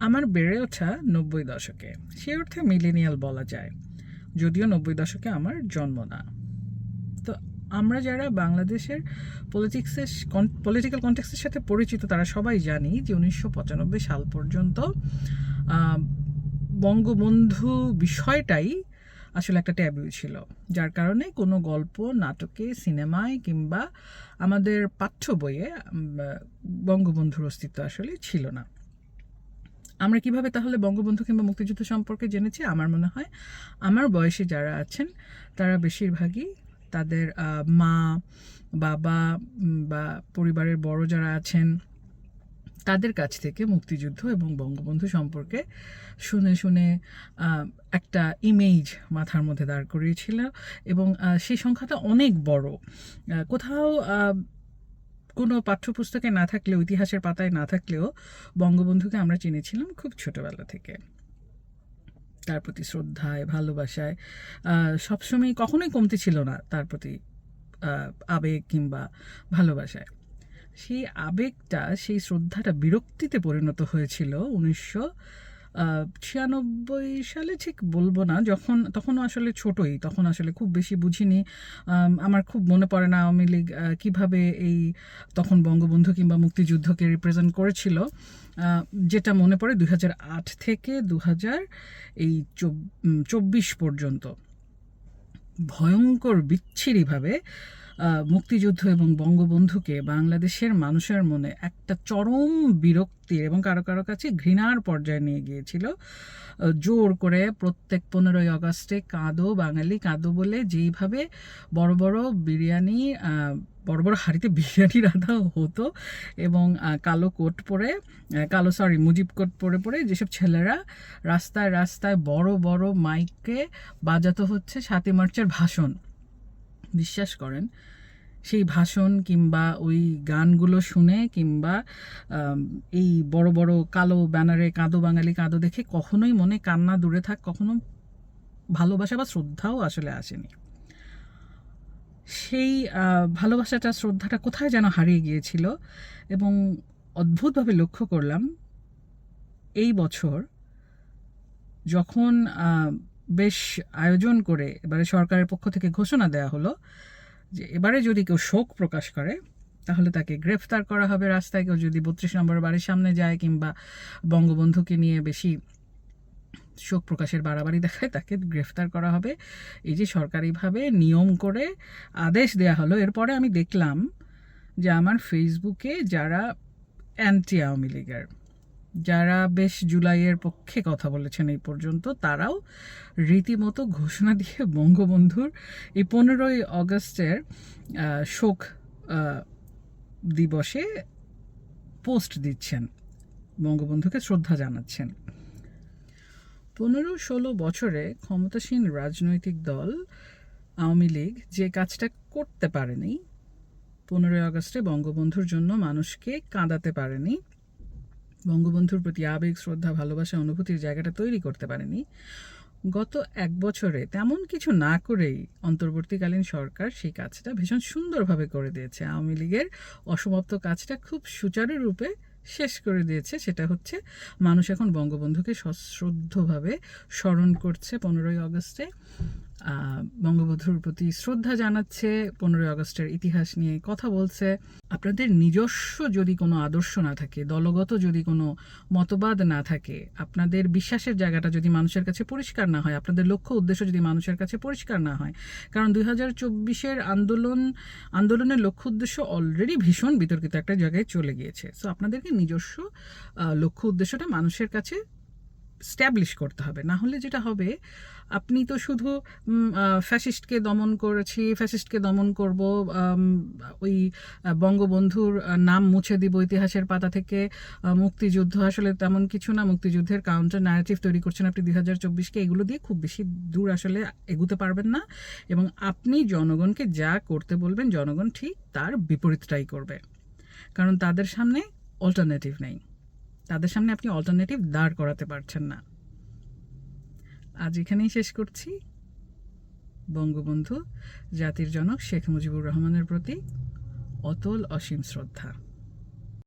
আমার বেড়ে ওঠা নব্বই দশকে। সে অর্থে মিলেনিয়াল বলা যায়। যদিও নব্বই দশকে আমার জন্ম না। তো আমরা যারা বাংলাদেশের পলিটিক্সের পলিটিক্যাল কন্টেক্সের সাথে পরিচিত, তারা সবাই জানি যে উনিশশো পঁচানব্বই সাল পর্যন্ত বঙ্গবন্ধু বিষয়টাই আসলে একটা ট্যাবু ছিল। যার কারণে কোনো গল্প, নাটকে, সিনেমায় কিংবা আমাদের পাঠ্য বইয়ে বঙ্গবন্ধুর অস্তিত্ব আসলে ছিল না। আমরা কীভাবে তাহলে বঙ্গবন্ধু কিংবা মুক্তিযুদ্ধ সম্পর্কে জেনেছি? আমার মনে হয় আমার বয়সে যারা আছেন, তারা বেশিরভাগই তাদের মা, বাবা বা পরিবারের বড় যারা আছেন, তাদের কাছ থেকে মুক্তিযুদ্ধ এবং বঙ্গবন্ধু সম্পর্কে শুনে শুনে একটা ইমেজ মাথার মধ্যে দাঁড় করিয়েছিল এবং সেই সংখ্যাটা অনেক বড়। কোথাও কোনো পাঠ্যপুস্তকে না থাকলেও, ইতিহাসের পাতায় না থাকলেও বঙ্গবন্ধুকে আমরা চিনেছিলাম খুব ছোটবেলা থেকে। তার প্রতি শ্রদ্ধায়, ভালোবাসায় সবসময় কখনোই কমতি ছিল না তার প্রতি আবেগ কিংবা ভালোবাসায়। সেই আবেগটা, সেই শ্রদ্ধাটা বিরক্তিতে পরিণত হয়েছিল উনিশশো ছিয়ানব্বই সালে ঠিক বলব না, যখন, তখনও আসলে ছোটই, তখন আসলে খুব বেশি বুঝিনি। আমার খুব মনে পড়ে না আওয়ামী লীগ কীভাবে এই তখন বঙ্গবন্ধু কিংবা মুক্তিযুদ্ধকে রিপ্রেজেন্ট করেছিল। যেটা মনে পড়ে দুই থেকে দু হাজার এই চব্বিশ পর্যন্ত। ভয়ঙ্কর, বিচ্ছিরিভাবে মুক্তিযুদ্ধ এবং বঙ্গবন্ধুকে বাংলাদেশের মানুষের মনে একটা চরম বিরক্তির এবং কারও কারও কাছে ঘৃণার পর্যায়ে নিয়ে গিয়েছিল। জোর করে প্রত্যেক পনেরোই আগস্টে কাঁদো বাঙালি, কাঁদো বলে যেইভাবে বড় বড় বিরিয়ানি বড় বড় হাঁড়িতে বিরিয়ানি রাধা হতো এবং কালো কোট পরে কালো সরি মুজিব কোট পরে পরে যেসব ছেলেরা রাস্তায় রাস্তায় বড় বড় মাইকে বাজাতো হচ্ছে সাতই মার্চের ভাষণ। বিশ্বাস করেন, সেই ভাষণ কিংবা ওই গানগুলো শুনে কিংবা এই বড় বড় কালো ব্যানারে কাঁদো বাঙালি কাঁদো দেখে কখনোই মনে কান্না দূরে থাক, কখনো ভালোবাসা বা শ্রদ্ধাও আসলে আসেনি। সেই ভালোবাসাটা, শ্রদ্ধাটা কোথায় যেন হারিয়ে গিয়েছিল এবং অদ্ভুতভাবে লক্ষ্য করলাম, এই বছর যখন বেশ আয়োজন করে এবারে সরকারের পক্ষ থেকে ঘোষণা দেওয়া হলো যে এবারে যদি কেউ শোক প্রকাশ করে, তাহলে তাকে গ্রেফতার করা হবে রাস্তায়। কেউ যদি বত্রিশ নম্বর বাড়ির সামনে যায় কিংবা বঙ্গবন্ধুকে নিয়ে বেশি শোক প্রকাশের বাড়াবাড়ি দেখায় তাকে গ্রেফতার করা হবে। এই যে সরকারিভাবে নিয়ম করে আদেশ দেয়া হলো, এরপরে আমি দেখলাম যে আমার ফেসবুকে যারা অ্যান্টি আওয়ামী লীগের, যারা বেশ জুলাইয়ের পক্ষে কথা বলেছেন এই পর্যন্ত, তারাও রীতিমতো ঘোষণা দিয়ে বঙ্গবন্ধুর এই পনেরোই অগস্টের শোক দিবসে পোস্ট দিচ্ছেন, বঙ্গবন্ধুকে শ্রদ্ধা জানাচ্ছেন। পনেরো ষোলো বছরে ক্ষমতাসীন রাজনৈতিক দল আওয়ামী লীগ যে কাজটা করতে পারেনি, পনেরোই আগস্টে বঙ্গবন্ধুর জন্য মানুষকে কাঁদাতে পারেনি, বঙ্গবন্ধুর প্রতি আবেগ, শ্রদ্ধা, ভালোবাসা, অনুভূতির জায়গাটা তৈরি করতে পারেনি, গত এক বছরে তেমন কিছু না করেই অন্তর্বর্তীকালীন সরকার সেই কাজটা ভীষণ সুন্দরভাবে করে দিয়েছে। আওয়ামী লীগের অসমাপ্ত কাজটা খুব সুচারুরূপে শেষ করে দিয়েছে। সেটা হচ্ছে মানুষ এখন বঙ্গবন্ধুকে সশ্রদ্ধভাবে স্মরণ করছে পনেরোই আগস্টে। আহ, বঙ্গবন্ধুর প্রতি শ্রদ্ধা জানাচ্ছে, পনেরোই আগস্টের ইতিহাস নিয়ে কথা বলছে। আপনাদের নিজস্ব যদি কোনো আদর্শ না থাকে, দলগত যদি কোনো মতবাদ না থাকে, আপনাদের বিশ্বাসের জায়গাটা যদি মানুষের কাছে পরিষ্কার না হয়, আপনাদের লক্ষ্য উদ্দেশ্য যদি মানুষের কাছে পরিষ্কার না হয়, কারণ দুই হাজার চব্বিশের আন্দোলন, আন্দোলনের লক্ষ্য উদ্দেশ্য অলরেডি ভীষণ বিতর্কিত একটা জায়গায় চলে গিয়েছে। সো আপনাদেরকে নিজস্ব লক্ষ্য উদ্দেশ্যটা মানুষের কাছে স্ট্যাবলিশ করতে হবে। না হলে যেটা হবে, আপনি তো শুধু ফ্যাসিস্টকে দমন করেছি ফ্যাসিস্টকে দমন করব ওই বঙ্গবন্ধুর নাম মুছে দিব ইতিহাসের পাতা থেকে। মুক্তিযুদ্ধ আসলে তেমন কিছু না, মুক্তিযুদ্ধের কাউন্টার ন্যারেটিভ তৈরি করছেন আপনি দুই হাজার চব্বিশকে। এগুলো দিয়ে খুব বেশি দূর আসলে এগুতে পারবেন না। এবং আপনি জনগণকে যা করতে বলবেন, জনগণ ঠিক তার বিপরীতটাই করবে। কারণ তাদের সামনে অল্টারনেটিভ নেই। তাদের সামনে আপনি অল্টারনেটিভ দাঁড় করাতে পারছেন না। আজ এখানেই শেষ করছি। বঙ্গবন্ধু জাতির জনক শেখ মুজিবুর রহমানের প্রতি অতল অসীম শ্রদ্ধা।